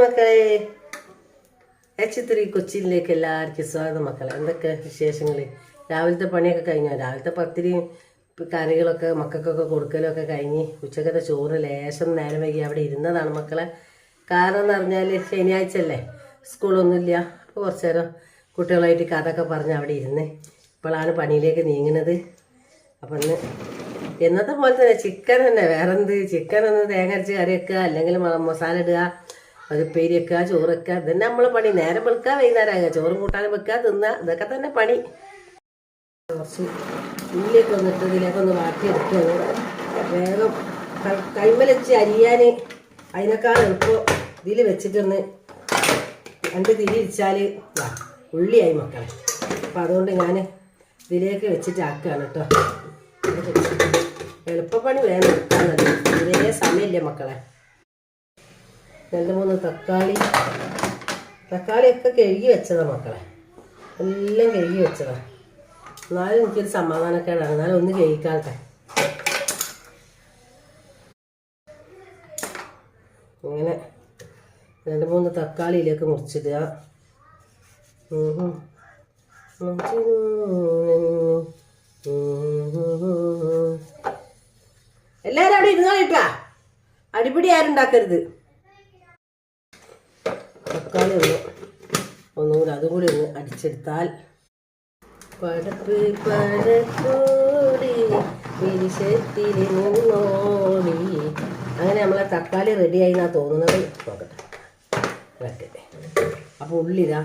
മക്കളെ H three കൊച്ചിയിലേക്ക് എല്ലാവർക്കും സ്വാഗതം മക്കളെ. എന്തൊക്കെ വിശേഷങ്ങൾ രാവിലത്തെ പണിയൊക്കെ കഴിഞ്ഞോ? രാവിലത്തെ പത്തിരിയും ഇപ്പം കറികളൊക്കെ മക്കൾക്കൊക്കെ കൊടുക്കലൊക്കെ കഴിഞ്ഞ് ഉച്ചക്കത്തെ ചോറ് ലേശം നേരം വൈകി അവിടെ ഇരുന്നതാണ് മക്കളെ. കാരണം എന്ന് പറഞ്ഞാൽ ശനിയാഴ്ച അല്ലേ? സ്കൂളൊന്നുമില്ല. അപ്പോൾ കുറച്ച് നേരം കുട്ടികളായിട്ട് കഥയൊക്കെ പറഞ്ഞ് അവിടെ ഇരുന്ന് ഇപ്പോഴാണ് പണിയിലേക്ക് നീങ്ങുന്നത്. അപ്പം ഇന്ന് എന്നത്തെ പോലെ തന്നെ ചിക്കൻ തന്നെ. വേറെന്ത്? ചിക്കൻ ഒന്ന് തേങ്ങ അരച്ച് കറി വെക്കുക അല്ലെങ്കിൽ മസാല ഇടുക അത് ഉപ്പേരി വെക്കുക ഇതന്നെ നമ്മളെ പണി. നേരം വെക്കുക വൈകുന്നേരം ആകുക ചോറും കൂട്ടാനും വെക്കുക തിന്നുക ഇതൊക്കെ തന്നെ പണി. കുറച്ച് ഉള്ളിയൊക്കെ വന്നിട്ട് ഇതിലേക്ക് ഒന്ന് വാട്ടിയെടുക്കുകയാണ്. വേഗം കൈമലച്ച് അരിയാൻ അതിനേക്കാൾ എളുപ്പം ഇതിൽ വെച്ചിട്ടൊന്ന് രണ്ട് തിരി ഇരിച്ചാൽ ഉള്ളിയായി മക്കളെ. അപ്പം അതുകൊണ്ട് ഞാൻ ഇതിലേക്ക് വെച്ചിട്ട് ആക്കുകയാണ് കേട്ടോ. എളുപ്പപ്പണി വേണം എടുക്കാന്നത് ഇതേ സമയമില്ല മക്കളെ. രണ്ട് മൂന്ന് തക്കാളി. തക്കാളിയൊക്കെ കഴുകി വെച്ചതാണ് മക്കളെ. എല്ലാം കഴുകി വെച്ചതാണ് എന്നാലും എനിക്കൊരു സമാധാനക്കേടാണ്. എന്നാലും ഒന്ന് കഴുകിക്കാട്ടെ ഇങ്ങനെ രണ്ട് മൂന്ന് തക്കാളിയിലേക്ക് മുറിച്ചിടുക. എല്ലാവരും അവിടെ ഇരുന്നോ കേട്ടാ. അടിപിടി ആരും ഉണ്ടാക്കരുത് തക്കാളി ഒന്ന് ഒന്നുകൂടി അതും കൂടി ഒന്ന് അടിച്ചെടുത്താൽ പടപ്പ് പടപ്പോടി വിരിശത്തിൽ നിന്നോടി അങ്ങനെ നമ്മളെ തക്കാളി റെഡിയായി എന്നാ തോന്നുന്നത്. നോക്കട്ടെ. ഇളക്കട്ടെ അപ്പോൾ ഉള്ളിതാ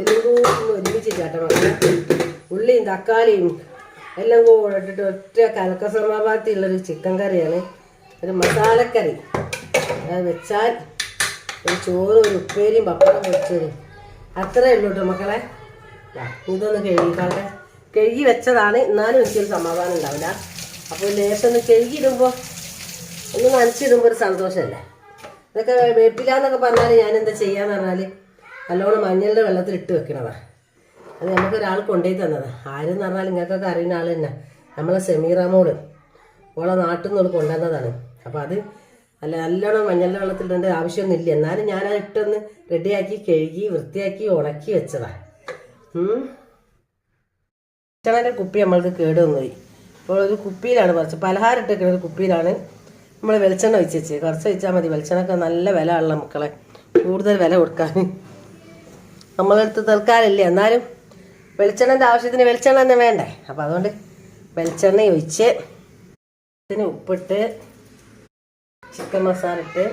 എല്ലാം കൂടി ഒരുമിച്ച് ചേട്ടണം. ഉള്ളിയും തക്കാളിയും എല്ലാം കൂടെ ഇട്ടിട്ട് ഒറ്റ കലക്ക സമാപാത്തിയുള്ളൊരു ചിക്കൻ കറിയാണ് ഒരു മസാലക്കറി. അത് വെച്ചാൽ ഒരു ചോറ് ഒരു ഉപ്പേരിയും പപ്പടം വെച്ചത് അത്രേ ഉള്ളൂ കേട്ടോ മക്കളെ. ഇതൊന്ന് കഴുകിക്കാട്ടെ. കഴുകി വെച്ചതാണ്. എന്നാലും എനിക്കൊരു സമാധാനം ഉണ്ടാവില്ല. അപ്പോൾ ലേശം ഒന്ന് കഴുകിയിടുമ്പോൾ ഒന്ന് നനച്ചിടുമ്പോൾ ഒരു സന്തോഷമല്ലേ? ഇതൊക്കെ വേപ്പില എന്നൊക്കെ പറഞ്ഞാൽ ഞാൻ എന്താ ചെയ്യാന്ന് പറഞ്ഞാൽ നല്ലോണം മഞ്ഞളുടെ വെള്ളത്തിൽ ഇട്ട് വെക്കണതാണ് അത് നമുക്ക് ഒരാൾ കൊണ്ടുപോയി തന്നതാണ് ആരെന്ന് പറഞ്ഞാൽ നിങ്ങൾക്കൊക്കെ അറിയുന്ന ആൾ തന്നെ. നമ്മളെ സെമീറാമോൾ. ഓളെ നാട്ടിൽ നിന്ന് കൊണ്ടുവന്നതാണ്. അപ്പോൾ അത് അല്ല നല്ലോണം മഞ്ഞൾ വെള്ളത്തിലിടേണ്ട ആവശ്യമൊന്നുമില്ല. എന്നാലും ഞാൻ ഇട്ടൊന്ന് റെഡിയാക്കി കഴുകി വൃത്തിയാക്കി ഉണക്കി വെച്ചതാ. ഭക്ഷണന്റെ കുപ്പി നമ്മൾക്ക് കേടുവന്നുപോയി അപ്പോൾ ഒരു കുപ്പിയിലാണ് കുറച്ച് പലഹാരം ഇട്ടിരിക്കുന്ന ഒരു കുപ്പിയിലാണ് നമ്മൾ വെളിച്ചെണ്ണ ഒഴിച്ച് വെച്ച് കുറച്ച് ഒഴിച്ചാൽ മതി. വെളിച്ചെണ്ണൊക്കെ നല്ല വില ഉള്ള മക്കളെ. കൂടുതൽ വില കൊടുക്കാൻ. നമ്മളെടുത്ത് തൽക്കാലമില്ല. എന്നാലും വെളിച്ചെണ്ണന്റെ ആവശ്യത്തിന് വെളിച്ചെണ്ണ തന്നെ വേണ്ടേ? അപ്പോൾ അതുകൊണ്ട് വെളിച്ചെണ്ണ ഒഴിച്ച് ഉപ്പിട്ട് ചിക്കൻ മസാല ഇട്ട്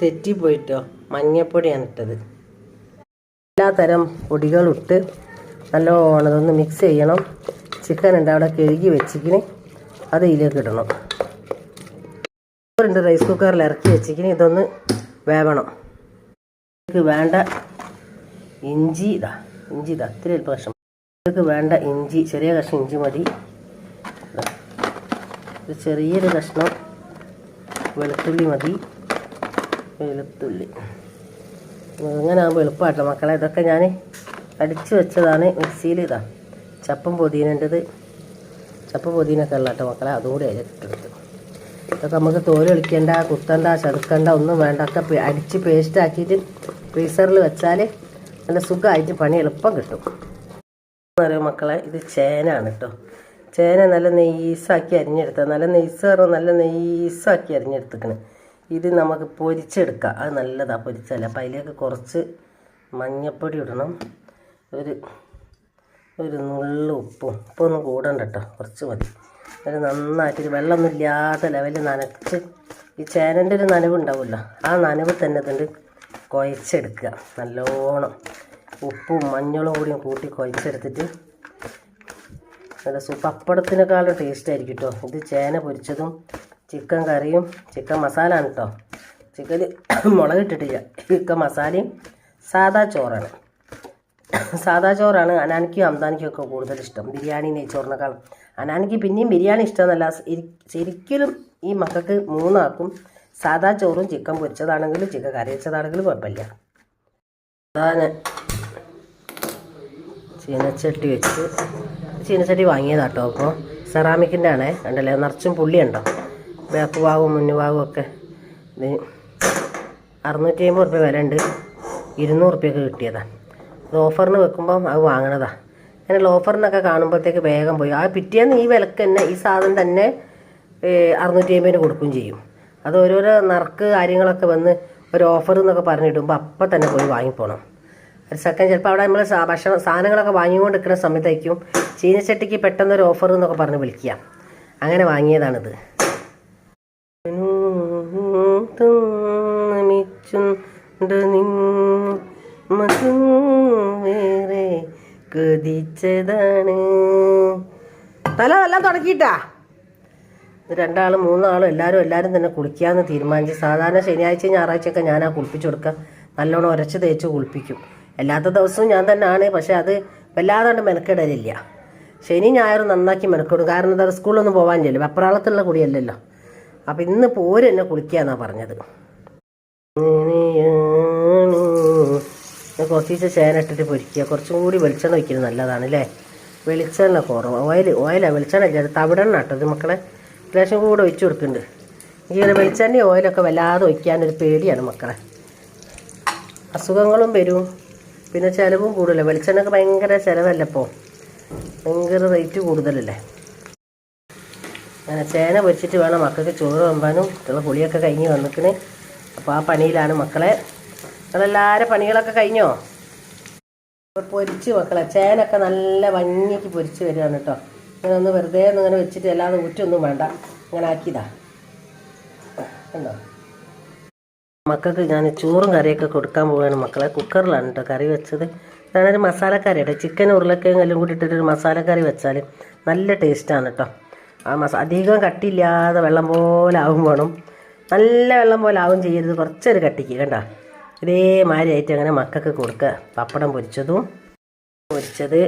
തെറ്റിപ്പോയിട്ടോ. മഞ്ഞപ്പൊടിയാണ് ഇട്ടത്. എല്ലാത്തരം പൊടികളിട്ട് നല്ലോണം ഇതൊന്ന് മിക്സ് ചെയ്യണം. ചിക്കൻ ഉണ്ട് അവിടെ കഴുകി വെച്ചിക്കിന് അത് ഇതിലേക്ക് ഇടണം. ഉണ്ട് റൈസ് കുക്കറിൽ ഇറക്കി വെച്ചിക്കിന് ഇതൊന്ന് വേവണം. ഇതിലേക്ക് വേണ്ട ഇഞ്ചി ഇതാ ഇഞ്ചി ഇതാ ഇത്തിരി അല്പ കഷ്ണം. ഇതിലേക്ക് വേണ്ട ഇഞ്ചി ചെറിയ കഷ്ണം ഇഞ്ചി മതി. ഒരു ചെറിയൊരു കഷ്ണം വെളുത്തുള്ളി മതി. വെളുത്തുള്ളി അങ്ങനെ ആകുമ്പോൾ എളുപ്പമാട്ടോ മക്കളെ. ഇതൊക്കെ ഞാൻ അടിച്ചു വെച്ചതാണ് മിക്സിയിൽ ഇതാ ചപ്പം പൊതിനേണ്ടത് ചപ്പം പൊതിനൊക്കെ ഉള്ള കേട്ടോ മക്കളെ. അതുകൂടി അതിലിട്ടെടുത്ത് ഇതൊക്കെ നമുക്ക് തോൽ ഒളിക്കേണ്ട കുത്തണ്ട ചതുക്കണ്ട ഒന്നും വേണ്ട. ഒക്കെ അടിച്ച് പേസ്റ്റ് ആക്കിയിട്ട് ഫ്രീസറിൽ വെച്ചാൽ നല്ല സുഖമായിട്ട് പണി എളുപ്പം കിട്ടും. മക്കളെ? ഇത് ചേനാണ് കേട്ടോ ചേന നല്ല നെയ്സാക്കി അരിഞ്ഞെടുത്ത. നല്ല നെയ്സ് പറഞ്ഞാൽ നല്ല നെയ്സാക്കി അരിഞ്ഞെടുത്തിക്കണ്. ഇത് നമുക്ക് പൊരിച്ചെടുക്കാം. അത് നല്ലതാണ് പൊരിച്ചല്ല അപ്പം അതിലേക്ക് കുറച്ച് മഞ്ഞപ്പൊടി ഇടണം. ഒരു ഒരു നുള്ള ഉപ്പും. ഉപ്പൊന്നും കൂടണ്ട കേട്ടോ കുറച്ച് മതി. ഒരു നന്നായിട്ട് ഒരു വെള്ളമൊന്നും ഇല്ലാത്ത ലെവലിൽ നനച്ച് ഈ ചേനന്റെ ഒരു നനവ് ഉണ്ടാവുമല്ലോ ആ നനവ് തന്നെ ഇതുണ്ട് കുഴച്ചെടുക്കുക. നല്ലോണം ഉപ്പും മഞ്ഞളും കൂടിയും കൂട്ടി കുഴച്ചെടുത്തിട്ട് നല്ല പപ്പടത്തിനേക്കാളും ടേസ്റ്റ് ആയിരിക്കും കേട്ടോ ഇത് ചേന പൊരിച്ചതും ചിക്കൻ കറിയും ചിക്കൻ മസാല ആണ് കേട്ടോ ചിക്കന് മുളക് ഇട്ടിട്ടില്ല. ചിക്കൻ മസാലയും സാദാ ചോറാണ്. സാദാ ചോറാണ് അനാനിക്കും അംദാനിക്കും ഒക്കെ കൂടുതൽ ഇഷ്ടം. ബിരിയാണി നെയ്ച്ചോറിനേക്കാളും അനാനിക്ക് പിന്നെയും ബിരിയാണി ഇഷ്ടമെന്നല്ല ശരിക്കലും ശരിക്കും ഈ മക്കൾക്ക് മൂന്നാക്കും സാദാ ചോറും ചിക്കൻ പൊരിച്ചതാണെങ്കിലും ചിക്കൻ കറി വെച്ചതാണെങ്കിലും കുഴപ്പമില്ല. അതാണ് ചീനച്ചട്ടി വെച്ച് ചീനച്ചട്ടി കേട്ടോ അപ്പോൾ സെറാമിക്കിന്റെ ആണേ കണ്ടല്ലേ? നിറച്ചും പുള്ളിയുണ്ടോ ബാക്ക് ഭാഗവും മുന്നു ഭാഗവും ഒക്കെ. അറുന്നൂറ്റി അമ്പത് റുപ്യ വില ഉണ്ട്. ഇരുന്നൂറ് റുപ്യൊക്കെ കിട്ടിയതാണ് അത് ഓഫറിന് വെക്കുമ്പം അത് വാങ്ങണതാണ് അങ്ങനെയുള്ള ഓഫറിനൊക്കെ കാണുമ്പോഴത്തേക്ക് വേഗം പോയി. ആ പിറ്റേന്ന് ഈ വിലക്ക് തന്നെ ഈ സാധനം തന്നെ അറുന്നൂറ്റി അമ്പതിന് കൊടുക്കുകയും ചെയ്യും. അത് ഓരോരോ നറുക്ക് കാര്യങ്ങളൊക്കെ വന്ന് ഒരു ഓഫർ എന്നൊക്കെ പറഞ്ഞിടുമ്പോൾ അപ്പം തന്നെ പോയി വാങ്ങിപ്പോണം. ഒരു സെക്കൻഡ് ചിലപ്പോൾ അവിടെ നമ്മൾ ഭക്ഷണം സാധനങ്ങളൊക്കെ വാങ്ങിക്കൊണ്ട് നിൽക്കുന്ന സമയത്തായിരിക്കും ചീനച്ചട്ടിക്ക് പെട്ടെന്ന് ഒരു ഓഫർ എന്നൊക്കെ പറഞ്ഞ് വിളിക്കുക. അങ്ങനെ വാങ്ങിയതാണിത്. വേറെ കൊതിച്ചതാണ് തല എല്ലാം തുടക്കിയിട്ടാ രണ്ടാളും മൂന്നാളും എല്ലാവരും എല്ലാവരും തന്നെ കുളിക്കാമെന്ന് തീരുമാനിച്ച് സാധാരണ ശനിയാഴ്ച ഞായറാഴ്ചയൊക്കെ ഞാൻ ആ കുളിപ്പിച്ചു കൊടുക്കുക. നല്ലോണം ഉരച്ച് തേച്ച് കുളിപ്പിക്കും. അല്ലാത്ത ദിവസവും ഞാൻ തന്നെയാണ്. പക്ഷേ അത് വല്ലാതെ മെനക്കെടലില്ല. ശനി ഞായറും നന്നാക്കി മെനക്കെടും. കാരണം എന്താ സ്കൂളിലൊന്നും പോകാനില്ലല്ലോ വെപ്രാളത്തുള്ള കുടിയല്ലല്ലോ. അപ്പം ഇന്ന് പോര് എന്നെ കുളിക്കാന്നാ പറഞ്ഞത്. കുറച്ച് ചേനട്ടിട്ട് പൊരിക്കുക. കുറച്ചും കൂടി വെളിച്ചെണ്ണ വയ്ക്കുന്നത് നല്ലതാണ് അല്ലേ? വെളിച്ചെണ്ണ കുറവ്. ഓയിൽ ഓയിലാണ് വെളിച്ചെണ്ണ ഇല്ല. തവിടെണ്ണ കേട്ടോ. ഇത് മക്കളെ ലേശം കൂടെ ഒഴിച്ചു കൊടുക്കുന്നുണ്ട്. ഇങ്ങനെ വെളിച്ചെണ്ണയും ഓയിലൊക്കെ വല്ലാതെ ഒഴിക്കാനൊരു പേടിയാണ് മക്കളെ. അസുഖങ്ങളും വരും. പിന്നെ ചിലവും കൂടുതലേ. വെളിച്ചെണ്ണക്ക് ഭയങ്കര ചിലവല്ല ഭയങ്കര റേറ്റ് കൂടുതലല്ലേ? അങ്ങനെ ചേന പൊരിച്ചിട്ട് വേണം മക്കൾക്ക് ചോറ് വെമ്പാനും. ഉള്ള പുളിയൊക്കെ കഴിഞ്ഞ് വന്നിക്കണ്. അപ്പോൾ ആ പണിയിലാണ് മക്കളെ. നിങ്ങളെല്ലാവരും പണികളൊക്കെ കഴിഞ്ഞോ? പൊരിച്ച് മക്കളെ. ചേനൊക്കെ നല്ല ഭംഗിക്ക് പൊരിച്ച് വരികയാണ് കേട്ടോ ഇങ്ങനെ ഒന്ന് വെറുതെ ഒന്ന് ഇങ്ങനെ വെച്ചിട്ട് അല്ലാതെ ഊറ്റൊന്നും വേണ്ട. ഇങ്ങനെ ആക്കിയതാ. കണ്ടോ? മക്കൾക്ക് ഞാൻ ചോറും കറിയൊക്കെ കൊടുക്കാൻ പോവുകയാണ് മക്കളെ. കുക്കറിലാണ് കേട്ടോ കറി വെച്ചത്. ഞാനൊരു മസാലക്കറി മസാലക്കറിയുടെ ചിക്കൻ ഉരുളക്കിഴങ്ങ് എല്ലാം കൂടി ഇട്ടിട്ടൊരു മസാലക്കറി വെച്ചാൽ നല്ല ടേസ്റ്റാണ് കേട്ടോ ആ മസ അധികം കട്ടിയില്ലാതെ വെള്ളം പോലെ ആവും വേണം. നല്ല വെള്ളം പോലെ ആവും ചെയ്യരുത്. കുറച്ചൊരു കട്ടിക്ക് കണ്ട? ഇതേമാതിരി ആയിട്ട് അങ്ങനെ മക്കൾക്ക് കൊടുക്കുക. പപ്പടം പൊരിച്ചതും പൊരിച്ചത്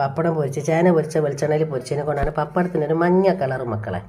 പപ്പടം പൊരിച്ച് ചേന പൊരിച്ച വെളിച്ചെണ്ണയിൽ പൊരിച്ചതിനെ കൊണ്ടാണ് പപ്പടത്തിനൊരു മഞ്ഞ കളർ മക്കളെ.